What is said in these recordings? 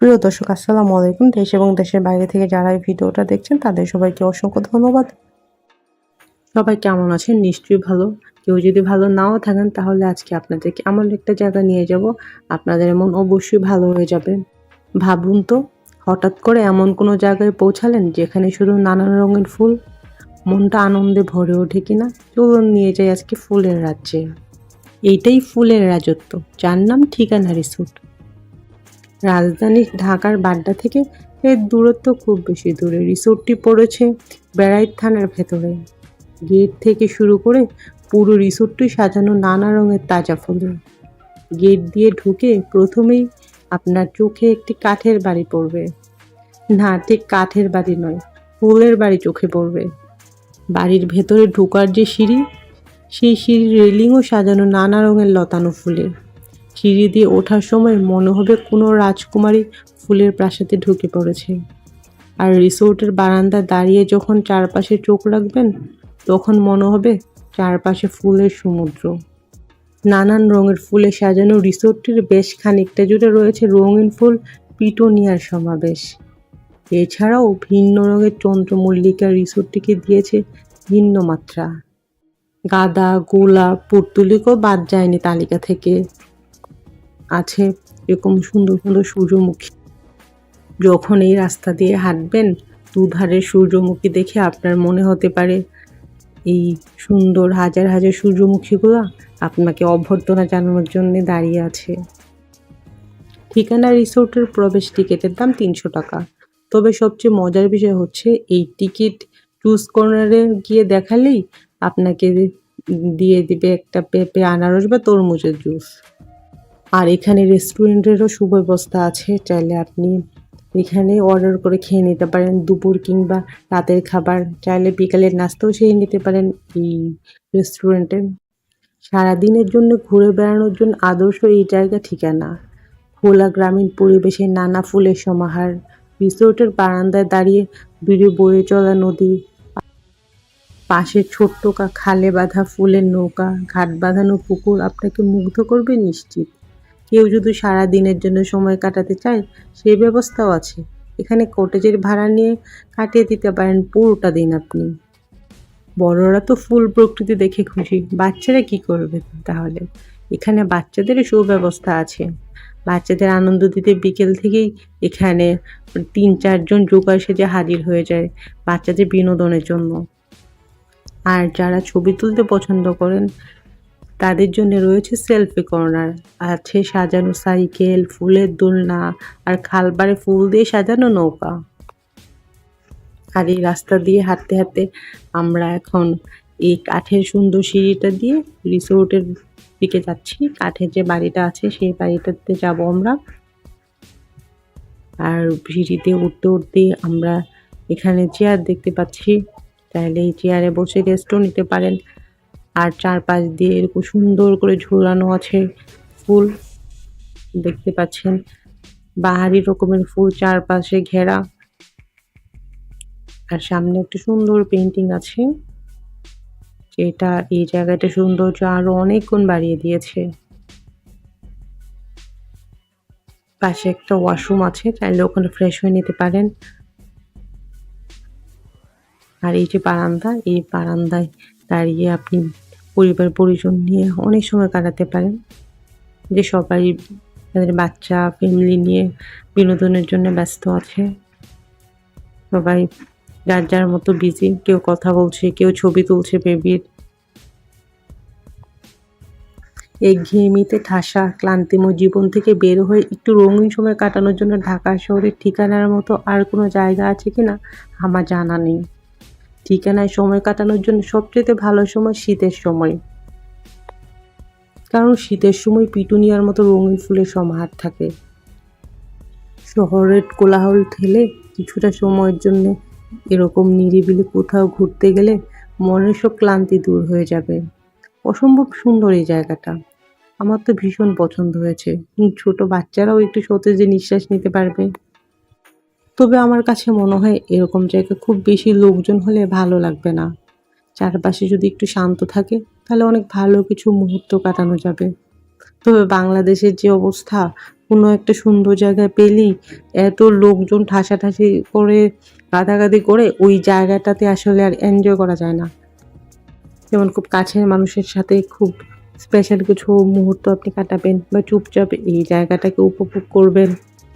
প্রিয় দর্শক, আসসালামু আলাইকুম। দেশ এবং দেশের বাইরে থেকে যারা এই ভিডিওটা দেখছেন, তাদের সবাইকে অসংখ্য ধন্যবাদ। সবাই কেমন আছেন? নিশ্চয়ই ভালো। কেউ যদি ভালো নাও থাকেন, তাহলে আজকে আপনাদেরকে এমন একটা জায়গা নিয়ে যাব। আপনাদের মন অবশ্যই ভালো হয়ে যাবে। ভাবুন তো, হঠাৎ করে এমন কোনো জায়গায় পৌঁছালেন যেখানে শুধু নানান রঙের ফুল মনটা আনন্দে ভরে ওঠে কিনা? চলুন নিয়ে যাই আজকে ফুলের রাজ্যে। এইটাই ফুলের রাজত্ব। যার নাম ঠিকানা রিসোর্ট। রাজধানী ঢাকার বাড্ডা থেকে এর দূরত্ব খুব বেশি দূরে। রিসোর্টটি পড়েছে বেড়াইট থানার ভেতরে। গেট থেকে শুরু করে পুরো রিসোর্টটি সাজানো নানা রঙের তাজা ফুলে গেট দিয়ে ঢুকে প্রথমেই আপনার চোখে একটি কাঠের বাড়ি পড়বে। না, ঠিক কাঠের বাড়ি নয়, ফুলের বাড়ি চোখে পড়বে। বাড়ির ভেতরে ঢোকার যে সিঁড়ি, সেই সিঁড়ির রেলিংও সাজানো নানা রঙের লতানো ফুলের। সিঁড়ি দিয়ে ওঠার সময় মনে হবে কোনো রাজকুমারী ফুলের প্রাসাদে ঢুকে পড়েছে। আর রিসোর্টের বারান্দায় দাঁড়িয়ে যখন চারপাশে চোখ রাখবেন, তখন মনে হবে চারপাশে ফুলের সমুদ্র। নানান রঙের ফুলে সাজানো রিসোর্টটির বেশ খানিকটা জুড়ে রয়েছে রঙিন ফুল, পিটোনিয়ার সমাবেশ। এছাড়াও ভিন্ন রঙের চন্দ্রমল্লিকা রিসোর্টটিকে দিয়েছে ভিন্ন মাত্রা। গাদা, গোলাপ, পর্তুলিকও বাদ যায়নি তালিকা থেকে। আছে এরকম সুন্দর সুন্দর সূর্যমুখী। যখন এই রাস্তা দিয়ে হাঁটবেন, দুধারে সূর্যমুখী দেখে আপনার মনে হতে পারে, এই সুন্দর হাজার হাজার সূর্যমুখীগুলো আপনাকে অভ্যর্থনা জানানোর জন্য দাঁড়িয়ে আছে। ঠিকানা রিসোর্টের প্রবেশ টিকিটের দাম তিনশো টাকা। তবে সবচেয়ে মজার বিষয় হচ্ছে এই টিকিট চুজ কর্নারে গিয়ে দেখালেই আপনাকে দিয়ে দিবে একটা পেঁপে আনারস বা তরমুজের জুস আর এখানে রেস্টুরেন্টেরও সুব্যবস্থা আছে, চাইলে আপনি এখানে অর্ডার করে খেয়ে নিতে পারেন। দুপুর কিংবা রাতের খাবার চাইলে বিকালের নাস্তাও খেয়ে নিতে পারেন এই রেস্টুরেন্টে। সারাদিনের জন্য ঘুরে বেড়ানোর জন্য আদর্শ এই জায়গা ঠিকানা। খোলা গ্রামীণ পরিবেশে নানা ফুলের সমাহার রিসোর্টের বারান্দায় দাঁড়িয়ে দূরে বয়ে চলা নদী। পাশে ছোট্ট খালে বাঁধা ফুলের নৌকা, ঘাট বাঁধানো পুকুর আপনাকে মুগ্ধ করবে নিশ্চিত। কেউ যদি সারা দিনের জন্য সময় কাটাতে চায় সেই ব্যবস্থাও আছে। এখানে কটেজের ভাড়া নিয়ে কাটিয়ে দিতে পারেন পুরোটা দিন আপনি। বড়রা তো ফুল প্রকৃতি দেখে খুশি। বাচ্চারা কি করবে তাহলে? এখানে বাচ্চাদের সুব্যবস্থা আছে। বাচ্চাদের আনন্দ দিতে বিকেল থেকেই এখানে তিন চারজন জোগাড় সেজে হাজির হয়ে যায় বাচ্চাদের বিনোদনের জন্য। আর যারা ছবি তুলতে পছন্দ করেন, তাদের জন্য রয়েছে সেলফি কর্নার। আছে সাজানো সাইকেল, ফুলের দোলনা আর খালবারে ফুল দিয়ে সাজানো নৌকা। আর এই রাস্তা দিয়ে হাঁটতে হাঁটতে আমরা এখন এই কাঠের সুন্দর সিঁড়িটা দিয়ে রিসোর্টের দিকে যাচ্ছি, কাঠের যে বাড়িটা আছে সেই বাড়িটাতে যাব আমরা। আর সিঁড়িতে উঠতে উঠতে আমরা এখানে চেয়ার দেখতে পাচ্ছি। চাইলে এই চেয়ারে বসে রেস্টও নিতে পারেন। আর চারপাশ দিয়ে এরকম সুন্দর করে ঝুলানো আছে ফুল। দেখতে পাচ্ছেন, বাহারি রকমের ফুল চারপাশে ঘেরা। আর সামনে একটা সুন্দর পেন্টিং আছে। যেটা এই জায়গাটা সৌন্দর্য আরও অনেক গুণ বাড়িয়ে দিয়েছে। পাশে একটা ওয়াশরুম আছে, চাইলে ওখানে ফ্রেশ হয়ে নিতে পারেন। আর এই যে বারান্দা, এই বারান্দায় দাঁড়িয়ে আপনি পরিবার, পরিজন নিয়ে অনেক সময় কাটাতে পারেন। যে সবাই তাদের বাচ্চা ফ্যামিলি নিয়ে বিনোদনের জন্য ব্যস্ত আছে। সবাই যার যার মতো বিজি কেউ কথা বলছে, কেউ ছবি তুলছে বেবির এই ঘেমিতে ঠাসা, ক্লান্তিময় জীবন থেকে বের হয়ে একটু রঙিন সময় কাটানোর জন্য ঢাকা শহরের ঠিকানার মতো আর কোনো জায়গা আছে কি না, আমার জানা নেই। ঠিকানায় সময় কাটানোর জন্য সবচেয়ে ভালো সময় শীতের সময়। কারণ শীতের সময় পিটুনিয়ার মতো রঙিন ফুলের সমাহার থাকে। শহরের কোলাহল ঠেলে কিছুটা সময়ের জন্য এরকম নিরিবিলি কোথাও ঘুরতে গেলে মনের সব ক্লান্তি দূর হয়ে যাবে। অসম্ভব সুন্দর এই জায়গাটা। আমার তো ভীষণ পছন্দ হয়েছে। ছোট বাচ্চারাও একটু সতেজে নিঃশ্বাস নিতে পারবে। তবে আমার কাছে মনে হয় এরকম জায়গা খুব বেশি লোকজন হলে ভালো লাগবে না। চারপাশে যদি একটু শান্ত থাকে, তাহলে অনেক ভালো কিছু মুহূর্ত কাটানো যাবে। তবে বাংলাদেশের যে অবস্থা, কোনো একটা সুন্দর জায়গায় পেলেই এত লোকজন ঠাসাঠাসি করে, গাদাগাদি করে ওই জায়গাটাতে আসলে আর এনজয় করা যায় না। যেমন খুব কাছের মানুষের সাথে খুব স্পেশাল কিছু মুহূর্ত আপনি কাটাবেন বা চুপচাপ এই জায়গাটাকে উপভোগ করবেন,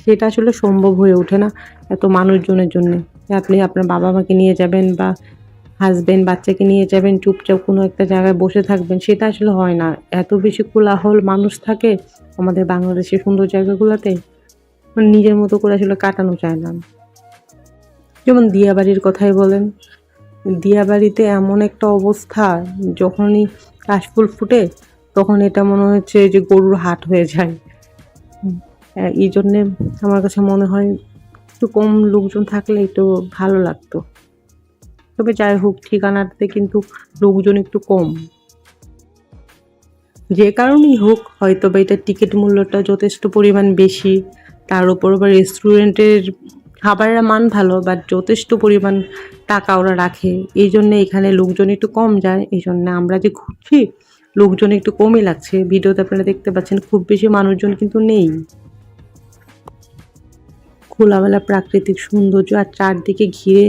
সেটা আসলে সম্ভব হয়ে ওঠে না এত মানুষজনের জন্য। আপনি আপনার বাবা মাকে নিয়ে যাবেন বা হাজবেন্ড বাচ্চাকে নিয়ে যাবেন, চুপচাপ কোনো একটা জায়গায় বসে থাকবেন, সেটা আসলে হয় না। এত বেশি কোলাহল মানুষ থাকে আমাদের বাংলাদেশের সুন্দর জায়গাগুলোতে মানে নিজের মতো করে আসলে কাটানো যায় না। যেমন দিয়াবাড়ির কথাই বলেন, দিয়াবাড়িতে এমন একটা অবস্থা, যখনই কাশফুল ফুটে, তখন এটা মনে হচ্ছে যে গরুর হাট হয়ে যায়। এই জন্যে আমার কাছে মনে হয়, একটু কম লোকজন থাকলে একটু ভালো লাগতো। তবে যাই হোক, ঠিকানাটাতে কিন্তু লোকজন একটু কম। যে কারণেই হোক, হয়তো বা এটার টিকিট মূল্যটা যথেষ্ট পরিমাণ বেশি। তার উপর আবার রেস্টুরেন্টের খাবারের মান ভালো বাট যথেষ্ট পরিমাণ টাকা ওরা রাখে। এই জন্য এখানে লোকজন একটু কম যায়। এই জন্য আমরা যে ঘুরছি, লোকজন একটু কমই লাগছে। ভিডিওতে আপনারা দেখতে পাচ্ছেন, খুব বেশি মানুষজন কিন্তু নেই। খোলামেলা প্রাকৃতিক সৌন্দর্য আর চারদিকে ঘিরে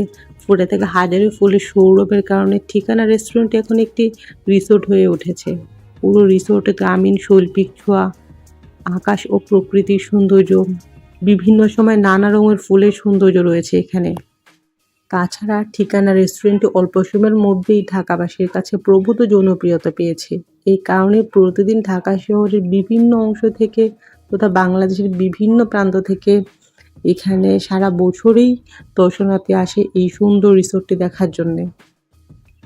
ফুটে থাকা। হাজারো ফুলের সৌরভের কারণে ঠিকানা রেস্টুরেন্ট এখন একটি রিসোর্ট হয়ে উঠেছে। পুরো রিসোর্টে গ্রামীণ, শৈল্পিক ছোঁয়া, আকাশ ও প্রকৃতির সৌন্দর্য, বিভিন্ন সময় নানা রঙের ফুলের সৌন্দর্য রয়েছে এখানে। তাছাড়া ঠিকানা রেস্টুরেন্টটি অল্প সময়ের মধ্যেই ঢাকাবাসীর কাছে প্রভূত জনপ্রিয়তা পেয়েছে। এই কারণে প্রতিদিন ঢাকা শহরের বিভিন্ন অংশ থেকে তথা বাংলাদেশের বিভিন্ন প্রান্ত থেকে এখানে সারা বছরই দর্শনার্থী আসে এই সুন্দর রিসোর্টটি দেখার জন্যে।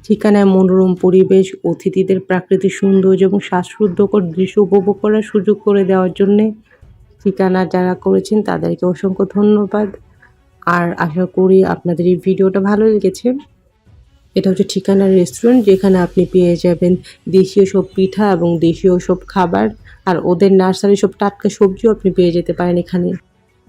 ঠিকানায় মনোরম পরিবেশ, অতিথিদের প্রাকৃতিক সৌন্দর্য এবং শ্বাসরুদ্ধকর দৃশ্য উপভোগ করার সুযোগ করে দেওয়ার জন্যে ঠিকানা যারা করেছেন তাদেরকে অসংখ্য ধন্যবাদ। আর আশা করি আপনাদের এই ভিডিওটা ভালো লেগেছে। এটা হচ্ছে ঠিকানা রেস্টুরেন্ট যেখানে আপনি পেয়ে যাবেন দেশীয় সব পিঠা এবং দেশীয় সব খাবার। আর ওদের নার্সারি সব টাটকা সবজিও আপনি পেয়ে যেতে পারেন এখানে।